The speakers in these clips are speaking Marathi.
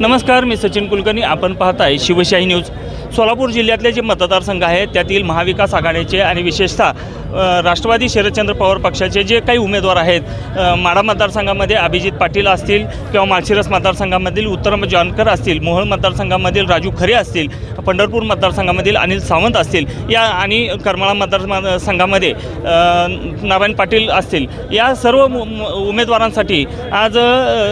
नमस्कार मी सचिन कुलकर्णी. आपण पाहताय शिवशाही न्यूज. सोलापूर जिल्ह्यातले जे मतदारसंघ आहेत त्यातील महाविकास आघाडीचे आणि विशेषतः राष्ट्रवादी शरदचंद्र पवार पक्षाचे जे काही उमेदवार आहेत माडा मतदारसंघामध्ये अभिजित पाटील असतील किंवा माळशिरस मतदारसंघामधील उत्तम जानकर असतील मोहोळ मतदारसंघामधील राजू खरे असतील पंढरपूर मतदारसंघामधील अनिल सावंत असतील या आणि करमाळा मतदार संघामध्ये नारायण पाटील असतील या सर्व उमेदवारांसाठी आज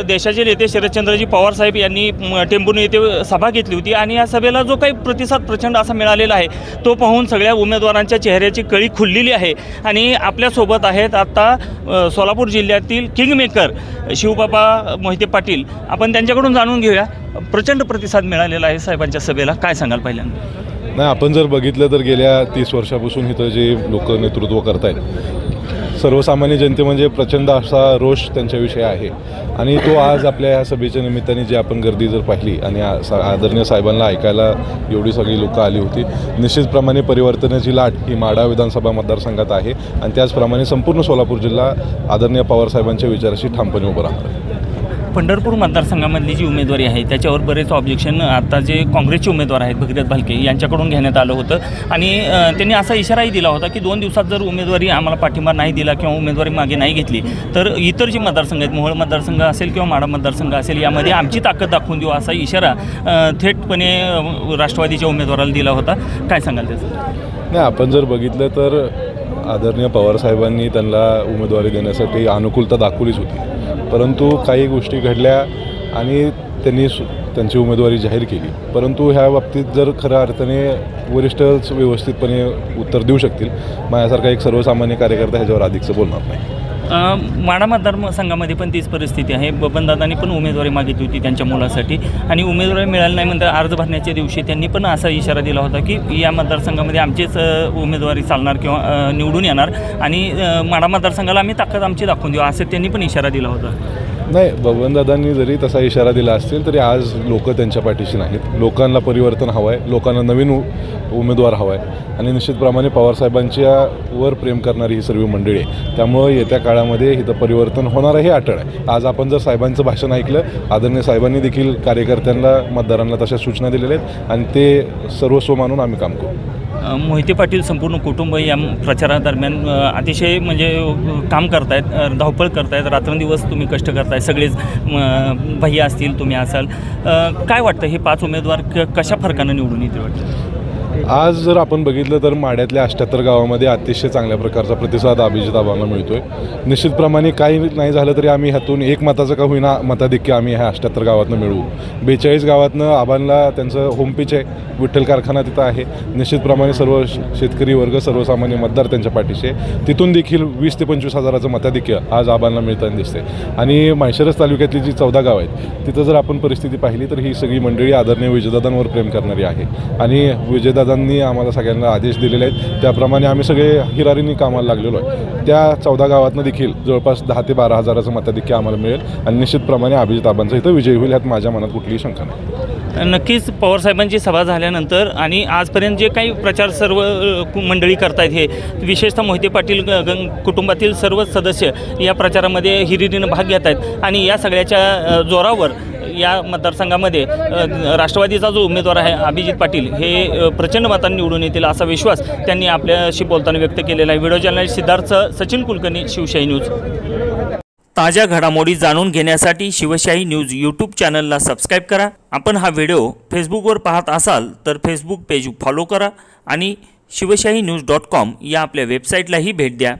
देशाचे नेते शरदचंद्रजी पवार साहेब यांनी टेंबून येथे सभा घेतली होती आणि या सभेला जो काही प्रतिसाद प्रचंड असा मिळालेला आहे तो पाहून सगळ्या उमेदवारांच्या चेहऱ्याची कळी खुललेली आहे. आणि आपल्यासोबत आहेत आत्ता सोलापूर जिल्ह्यातील किंगमेकर शिवबाबा मोहिते पाटील. आपण त्यांच्याकडून जाणून घेऊया. प्रचंड प्रतिसाद मिळालेला आहे साहेबांच्या सभेला. काय सांगाल पहिल्यांदा? नाही आपण जर बघितलं तर गेल्या तीस वर्षापासून इथं जे लोक नेतृत्व करतायत सर्वसामान्य जनते म्हणजे प्रचंड असा रोष त्यांच्याविषयी आहे. आणि तो आज आपल्या या सभेच्या निमित्ताने जी आपण गर्दी जर पाहिली आणि आदरणीय साहेबांना ऐकायला एवढी सगळी लोकं आली होती निश्चितप्रमाणे परिवर्तनाची लाट ही माडा विधानसभा मतदारसंघात आहे. आणि त्याचप्रमाणे संपूर्ण सोलापूर जिल्हा आदरणीय पवारसाहेबांच्या विचाराशी ठामपणे उभं राहणार आहे. पंढरपूर मतदारसंघामधली जी उमेदवारी आहे त्याच्यावर बरेच ऑब्जेक्शन आता जे काँग्रेसचे उमेदवार आहेत भगीरथ भालके यांच्याकडून घेण्यात आलं होतं. आणि त्यांनी असा इशाराही दिला होता की दोन दिवसात जर उमेदवारी आम्हाला पाठिंबा नाही दिला किंवा उमेदवारी मागे नाही घेतली तर इतर जे मतदारसंघ आहेत मोहोळ मतदारसंघ असेल किंवा माडा मतदारसंघ असेल यामध्ये आमची ताकद दाखवून देऊ असा इशारा थेटपणे राष्ट्रवादीच्या उमेदवाराला दिला होता. काय सांगाल त्याचं? नाही आपण जर बघितलं तर आदरणीय पवारसाहेबांनी त्यांना उमेदवारी देण्यासाठी अनुकूलता दाखवलीच होती. परंतु काही गोष्टी घडल्या आणि त्यांनी सु- त्यांची उमेदवारी जाहीर केली. परंतु ह्या बाबतीत जर खऱ्या अर्थाने वरिष्ठच व्यवस्थितपणे उत्तर देऊ शकतील माझ्यासारखा एक सर्वसामान्य कार्यकर्ता ह्याच्यावर अधिकचं बोलणार नाही. माडा मतदारसंघामध्ये पण तीच परिस्थिती आहे. बबनदादांनी पण उमेदवारी मागितली होती त्यांच्या मुलासाठी. आणि उमेदवारी मिळाली नाही म्हणता अर्ज भरण्याच्या दिवशी त्यांनी पण असा इशारा दिला होता की या मतदारसंघामध्ये आमचीच उमेदवारी चालणार किंवा निवडून येणार. आणि माडा मतदारसंघाला आम्ही ताकद आमची दाखवून देऊ असं त्यांनी पण इशारा दिला होता. नाही बबनदादांनी जरी तसा इशारा दिला असेल तरी आज लोक त्यांच्या पाठीशी नाहीत. लोकांना परिवर्तन हवं आहे लोकांना नवीन उ उमेदवार हवा आहे आणि निश्चितप्रमाणे पवारसाहेबांच्या वर प्रेम करणारी ही सर्व मंडळी आहे. त्यामुळं येत्या काळामध्ये इथं परिवर्तन होणार हे अटळ आहे. आज आपण जर साहेबांचं भाषण ऐकलं आदरणीय साहेबांनी देखील कार्यकर्त्यांना मतदारांना तशा सूचना दिलेल्या आहेत. आणि ते सर्वस्व मानून आम्ही काम करू. मोहिते पाटील संपूर्ण कुटुंब या प्रचारादरम्यान अतिशय म्हणजे काम करतायत धावपळ करतायत रात्रंदिवस तुम्ही कष्ट करताय सगळेच भैया असतील तुम्ही असाल. काय वाटतं हे पाच उमेदवार क कशा फरकानं निवडून येतील वाटतं? आज जर आपण बघितलं तर माड्यातल्या अष्ट्याहत्तर गावामध्ये अतिशय चांगल्या प्रकारचा प्रतिसाद अभिजित आबांना मिळतोय. निश्चितप्रमाणे काही नाही झालं तरी आम्ही ह्यातून एक मताचं का होईना मताधिक्य आम्ही ह्या अष्ट्याहत्तर गावातनं मिळवू. बेचाळीस गावातनं आबांना त्यांचं होम पिच आहे. विठ्ठल कारखाना तिथं आहे. निश्चितप्रमाणे सर्व श- शेतकरी वर्ग सर्वसामान्य मतदार त्यांच्या पाठीशी तिथून देखील वीस ते पंचवीस हजाराचं मताधिक्य आज आबांना मिळताना दिसते आणि माळशिरस तालुक्यातली जी चौदा गाव आहेत तिथं जर आपण परिस्थिती पाहिली तर ही सगळी मंडळी आदरणीय विजयदादांवर प्रेम करणारी आहे. आणि दादांनी आम्हाला सगळ्यांना आदेश दिलेले आहेत. त्याप्रमाणे आम्ही सगळे हिरारीने कामाला लागलेलो आहे. त्या चौदा गावातनं देखील जवळपास दहा ते बारा हजाराचं मताधिक्य आम्हाला मिळेल आणि निश्चितप्रमाणे अभिजित आबांचा इथं विजय होईल ह्यात माझ्या मनात कुठलीही शंका नाही. नक्कीच पवारसाहेबांची सभा झाल्यानंतर आणि आजपर्यंत जे काही प्रचार सर्व कु- मंडळी करतायत हे विशेषतः मोहिते पाटील ग- कुटुंबातील सर्वच सदस्य या प्रचारामध्ये हिरिरीनं भाग घेत आहेत आणि या सगळ्याच्या जोरावर या मतदारसंघामध्ये राष्ट्रवादीचा जो उमेदवार आहे अभिजित पाटील हे प्रचंड मतांनी निवडून येतील असा विश्वास त्यांनी आपल्याशी बोलताना व्यक्त केलेला आहे. Video journalist Siddharth Sachin Kulkarni Shivshahi news. ताज्या घडामोडी जाणून घेण्यासाठी शिवशाही न्यूज यूट्यूब चॅनलला सबस्क्राईब करा. आपण हा व्हिडिओ फेसबुकवर पाहत असाल तर फेसबुक पेज फॉलो करा आणि शिवशाही न्यूज डॉट कॉम या आपल्या वेबसाईटलाही भेट द्या.